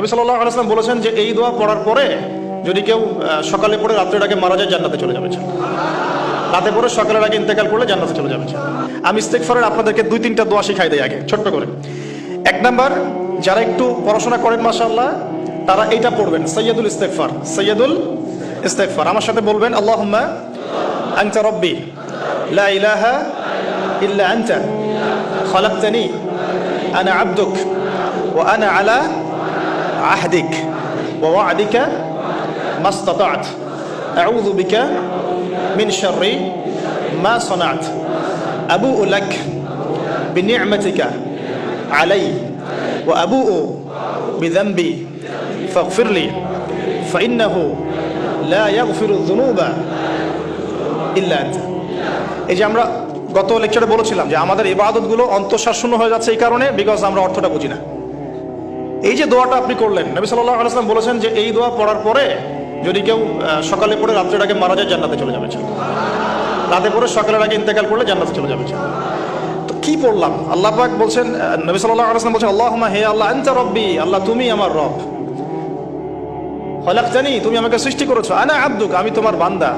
নবী সাল্লাহ আলাইসলাম বলেছেন যে এই দোয়া পড়ার পরে যদি কেউ সকালে পড়ে রাত্রের আগে মারা যায়, জান্নাতে চলে যাবে রাতে পরে সকালের আগে ইন্তেকাল করলে জান্নাতে চলে যাবে আমি ইস্তেকফারের আপনাদেরকে দুই তিনটা দোয়া শিখাই দেয় আগে, ছোট্ট করে। এক নাম্বার, যারা একটু পড়াশোনা করেন মাশাআল্লাহ, তারা এইটা পড়বেন সৈয়দুল ইস্তেকফার সৈয়দুল ইস্তেকফার আমার সাথে বলবেন, আল্লাহুম্মা আনতা রব্বি, লা ইলাহা ইল্লা আনতা, খলাকতানি, আনা আবদুক, ওয়া আনা আলা আহদিক ওয়া ওয়া'দিকা মাস্তাতা'ত আউযু বিকা من شر ما صنعت أبوء لك بنعمتك علي وأبوء بذنبي فاغفر لي فإنه لا يغفر الذنوب إلا أنت এই যে আমরা গত লেকচারে বলেছিলাম যে আমাদের ইবাদতগুলো অন্তঃশ্বাসশূন্য হয়ে যাচ্ছে এই কারণে বিকজ আমরা অর্থটা বুঝি না এই যে দোয়াটা আপনি করলেন, নবী সাল্লাহ আলাইসলাম বলেছেন যে এই দোয়া পড়ার পরে যদি কেউ সকালে পড়ে রাত্রের আগে মারা যায়, জান্নাতে চলে যাবে রাতে পড়ে সকালের আগে ইন্তেকাল করলে জান্নাতে চলে যাবে তো কি পড়লাম? আল্লাহ পাক বলছেন নবী সাল্লাহ আলাইসলাম বলছেন আল্লাহ হে আল্লাহ, আনতা রব্বি, আল্লাহ তুমি আমার রব। হলাক জানি তুমি আমাকে সৃষ্টি করেছ। আনা আব্দুক, আমি তোমার বান্দা।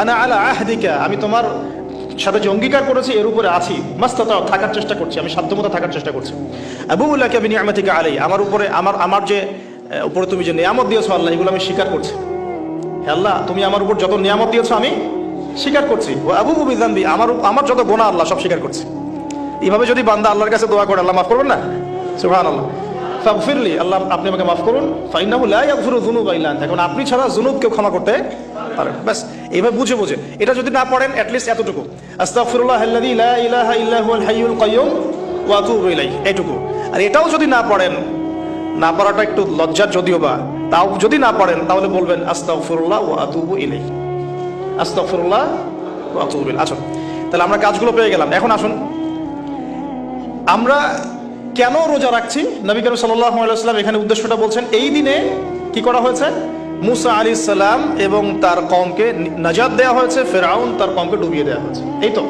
আনা আলা আহদিকা, আমি তোমার সাথে যে অঙ্গীকার করেছি, এর উপরে আছি। মাস্তাতাও থাকার চেষ্টা করছি, আমি সাধ্যমতো থাকার চেষ্টা করছি। আবু উল্লাহকে আমি নিয়ামতিকা আলাই আমার উপরে, আমার আমার যে উপরে তুমি যে নিয়ামত দিয়েছ আল্লাহ, এগুলো আমি স্বীকার করছি। আল্লাহ, তুমি আমার উপর যত নিয়ামত দিয়েছ আমি স্বীকার করছি। ও আবু বিজানবি আমার আমার যত গোনা আল্লাহ সব স্বীকার করছি। এইভাবে যদি বান্দা আল্লাহর কাছে দোয়া করে, আল্লাহ মাফ করবেন না? সুবহান আল্লাহ ফাগফিরলি আল্লাহ আপনি আমাকে মাফ করুন। ফাইনাহু লা ইয়াগফিরু যুনুবা ইল্লা এখন আপনি ছাড়া যুনুব কেউ ক্ষমা করতে পারেন ব্যাস এইভাবে বুঝে বুঝে। এটা যদি না পড়েন অ্যাটলিস্ট এতটুকু। আস্তাগফিরুল্লাহ আল্লাযী লা ইলাহা ইল্লা হুয়াল হাইয়ুল কাইয়্যুম ওয়া আতুবু ইলাইহি এইটুকু আর এটাও যদি না পড়েন, না পড়াটা একটু লজ্জার যদিও বা, তাও যদি না পড়েন, তাহলে বলবেন আস্তাগফিরুল্লাহ ওয়া আতুবু ইলাইহি। আস্তাগফিরুল্লাহ ওয়া আতুবু ইলাইহি। আসুন তাহলে আমরা কাজগুলো পেয়ে গেলাম। এখন আসুন। আমরা কেন রোজা রাখছি? নবী করিম সাল্লাম এখানে উদ্দেশ্যটা বলছেন, এই দিনে কি করা হয়েছে? মুসা আলী সালাম এবং তার কমকে নাজাদ দেওয়া হয়েছে, ফেরাউন তার কমকে ডুবিয়ে দেওয়া হয়েছে। এই তো।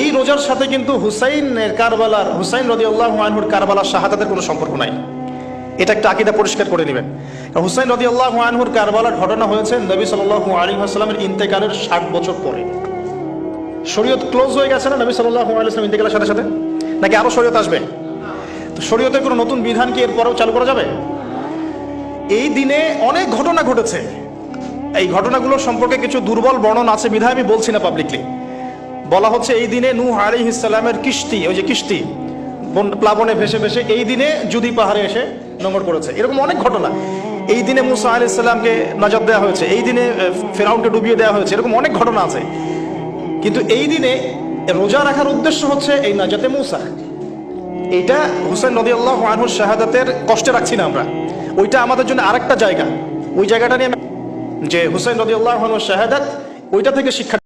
এই রোজার সাথে কিন্তু হুসাইনের কারবালার, হুসাইন রদি আল্লাহ আনহুর কারবালার শাহাদাতের কোনো সম্পর্ক নাই। এটা একটা আকিদা পরিষ্কার করে নেবেন। হুসাইন রদি আল্লাহ আনহুর কারবালার ঘটনা হয়েছে নবী সাল্লাহ আলী আসসালামের ইন্তেকালের ষাট বছর পরে। শরীয়ত ক্লোজ হয়ে গেছে না নবী সাল্লাহ আলাইসলাম ইন্তেকালের সাথে সাথে? নাকি আরও শরীয়ত আসবে? তো শরীয়তের কোনো নতুন বিধান কি এরপরেও চালু করা যাবে? এই দিনে অনেক ঘটনা ঘটেছে। এই ঘটনাগুলোর সম্পর্কে কিছু দুর্বল বর্ণন আছে বিধায় আমি বলছি না পাবলিকলি বলা হচ্ছে এই দিনে নূহ আলী ইসলামের কিস্তি ওই যে কিস্তি প্লাবনে ভেসে ভেসে এই দিনে জুদি পাহাড়ে এসে নোংর করেছে। এরকম অনেক ঘটনা। এই দিনে মুসা আলী ইসলামকে নজর দেওয়া হয়েছে, এই দিনে ফেরাউনকে ডুবিয়ে দেওয়া হয়েছে, এরকম অনেক ঘটনা আছে। কিন্তু এই দিনে রোজা রাখার উদ্দেশ্য হচ্ছে এই নাজাতে মুসা। এইটা হুসেন নদী আল্লাহ আনহুর শাহাদাতের কষ্টে রাখছি না আমরা। ওইটা আমাদের জন্য আরেকটা জায়গা। ওই জায়গাটা নিয়ে যে হুসেন নদী আল্লাহ আনহুর শাহাদাত, ওইটা থেকে শিক্ষা